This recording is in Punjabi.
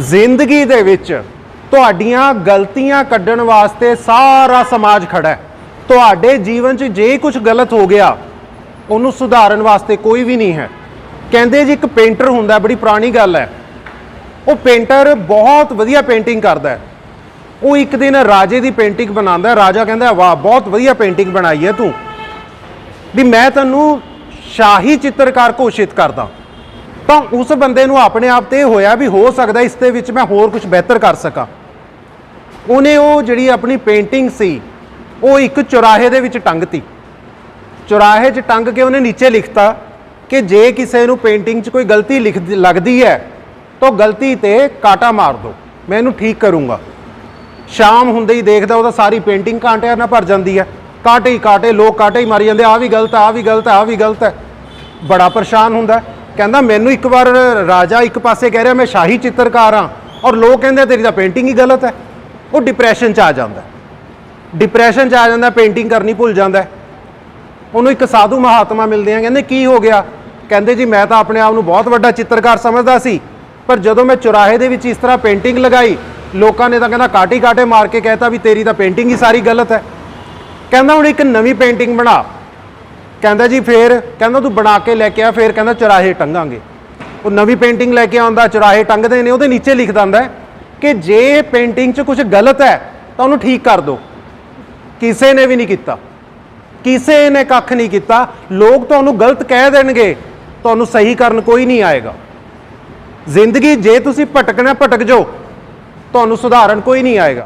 ਜ਼ਿੰਦਗੀ ਦੇ ਵਿੱਚ ਤੁਹਾਡੀਆਂ ਗਲਤੀਆਂ ਕੱਢਣ ਵਾਸਤੇ ਸਾਰਾ ਸਮਾਜ ਖੜਾ ਹੈ। ਤੁਹਾਡੇ ਜੀਵਨ 'ਚ ਜੇ ਕੁਝ ਗਲਤ ਹੋ ਗਿਆ, ਉਹਨੂੰ ਸੁਧਾਰਨ ਵਾਸਤੇ ਕੋਈ ਵੀ ਨਹੀਂ ਹੈ। ਕਹਿੰਦੇ ਜੀ ਇੱਕ ਪੇਂਟਰ ਹੁੰਦਾ, ਬੜੀ ਪੁਰਾਣੀ ਗੱਲ ਹੈ। ਉਹ ਪੇਂਟਰ ਬਹੁਤ ਵਧੀਆ ਪੇਂਟਿੰਗ ਕਰਦਾ ਉਹ ਇੱਕ ਦਿਨ ਰਾਜੇ ਦੀ ਪੇਂਟਿੰਗ ਬਣਾਉਂਦਾ ਰਾਜਾ ਕਹਿੰਦਾ, ਵਾਹ, ਬਹੁਤ ਵਧੀਆ ਪੇਂਟਿੰਗ ਬਣਾਈ ਹੈ ਤੂੰ। ਵੀ ਮੈਂ ਤੈਨੂੰ ਸ਼ਾਹੀ ਚਿੱਤਰਕਾਰ ਘੋਸ਼ਿਤ ਕਰਦਾ। ਤਾਂ ਉਸ ਬੰਦੇ ਨੂੰ ਆਪਣੇ ਆਪ ਤੇ ਇਹ ਹੋਇਆ ਵੀ ਹੋ ਸਕਦਾ ਇਸ ਦੇ ਵਿੱਚ ਮੈਂ ਹੋਰ ਕੁਝ ਬਿਹਤਰ ਕਰ ਸਕਾਂ। ਉਹਨੇ ਉਹ ਜਿਹੜੀ ਆਪਣੀ ਪੇਂਟਿੰਗ ਸੀ, ਉਹ ਇੱਕ ਚੁਰਾਹੇ ਦੇ ਵਿੱਚ ਟੰਗਤੀ ਚੁਰਾਹੇ 'ਚ ਟੰਗ ਕੇ ਉਹਨੇ ਨੀਚੇ ਲਿਖਤਾ ਕਿ ਜੇ ਕਿਸੇ ਨੂੰ ਪੇਂਟਿੰਗ 'ਚ ਕੋਈ ਗਲਤੀ ਲਿਖ ਲੱਗਦੀ ਹੈ, ਤਾਂ ਗਲਤੀ ਤੇ ਕਾਟਾ ਮਾਰ ਦਿਓ ਮੈਂ ਇਹਨੂੰ ਠੀਕ ਕਰੂੰਗਾ। ਸ਼ਾਮ ਹੁੰਦੇ ਹੀ ਦੇਖਦਾ ਉਹਦਾ ਸਾਰੀ ਪੇਂਟਿੰਗ ਕਾਂਟਿਆਂ ਨਾਲ ਭਰ ਜਾਂਦੀ ਹੈ। ਕਾਟੇ ਹੀ ਕਾਟੇ, ਲੋਕ ਕਾਂਟੇ ਹੀ ਮਾਰੀ ਜਾਂਦੇ ਆ ਵੀ ਗਲਤ ਆ ਵੀ ਗਲਤ ਆ ਵੀ ਗਲਤ ਹੈ। ਬੜਾ ਪਰੇਸ਼ਾਨ ਹੁੰਦਾ ਕਹਿੰਦਾ, ਮੈਨੂੰ ਇੱਕ ਵਾਰ ਰਾਜਾ ਇੱਕ ਪਾਸੇ ਕਹਿ ਰਿਹਾ, ਮੈਂ ਸ਼ਾਹੀ ਚਿੱਤਰਕਾਰ ਹਾਂ ਔਰ ਲੋਕ ਕਹਿੰਦੇ, ਤੇਰੀ ਤਾਂ ਪੇਂਟਿੰਗ ਹੀ ਗਲਤ ਹੈ ਉਹ ਡਿਪਰੈਸ਼ਨ 'ਚ ਆ ਜਾਂਦਾ ਡਿਪਰੈਸ਼ਨ 'ਚ ਆ ਜਾਂਦਾ, ਪੇਂਟਿੰਗ ਕਰਨੀ ਭੁੱਲ ਜਾਂਦਾ ਉਹਨੂੰ ਇੱਕ ਸਾਧੂ ਮਹਾਤਮਾ ਮਿਲਦੇ ਆ, ਕਹਿੰਦੇ, ਕੀ ਹੋ ਗਿਆ? ਕਹਿੰਦੇ, ਜੀ, ਮੈਂ ਤਾਂ ਆਪਣੇ ਆਪ ਨੂੰ ਬਹੁਤ ਵੱਡਾ ਚਿੱਤਰਕਾਰ ਸਮਝਦਾ ਸੀ, ਪਰ ਜਦੋਂ ਮੈਂ ਚੁਰਾਹੇ ਦੇ ਵਿੱਚ ਇਸ ਤਰ੍ਹਾਂ ਪੇਂਟਿੰਗ ਲਗਾਈ, ਲੋਕਾਂ ਨੇ ਤਾਂ ਕਹਿੰਦਾ ਕਾਟੀ ਕਾਟੇ ਮਾਰ ਕੇ ਕਹਿਤਾ ਵੀ ਤੇਰੀ ਤਾਂ ਪੇਂਟਿੰਗ ਹੀ ਸਾਰੀ ਗਲਤ ਹੈ। ਕਹਿੰਦਾ, ਹੁਣ ਇੱਕ ਨਵੀਂ ਪੇਂਟਿੰਗ ਬਣਾ। ਕਹਿੰਦਾ ਜੀ ਫੇਰ, ਕਹਿੰਦਾ ਤੂੰ ਬਣਾ ਕੇ ਲੈ ਕੇ ਆ, ਫੇਰ ਕਹਿੰਦਾ ਚੁਰਾਹੇ ਟੰਗਾਂਗੇ। ਉਹ ਨਵੀਂ ਪੇਂਟਿੰਗ ਲੈ ਕੇ ਆਉਂਦਾ, ਚੁਰਾਹੇ ਟੰਗਦੇ ਨੇ, ਉਹਦੇ ਨੀਚੇ ਲਿਖ ਦਿੰਦਾ ਕਿ ਜੇ ਪੇਂਟਿੰਗ 'ਚ ਕੁਝ ਗਲਤ ਹੈ, ਤਾਂ ਉਹਨੂੰ ਠੀਕ ਕਰ ਦਿਓ ਕਿਸੇ ਨੇ ਵੀ ਨਹੀਂ ਕੀਤਾ। ਕਿਸੇ ਨੇ ਕੱਖ ਨਹੀਂ ਕੀਤਾ। ਲੋਕ ਤੁਹਾਨੂੰ ਗਲਤ ਕਹਿ ਦੇਣਗੇ, ਤੁਹਾਨੂੰ ਸਹੀ ਕਰਨ ਕੋਈ ਨਹੀਂ ਆਏਗਾ। ਜ਼ਿੰਦਗੀ ਜੇ ਤੁਸੀਂ ਭਟਕਣਾ ਭਟਕ ਜਾਓ, ਤੁਹਾਨੂੰ ਸੁਧਾਰਨ ਕੋਈ ਨਹੀਂ ਆਏਗਾ।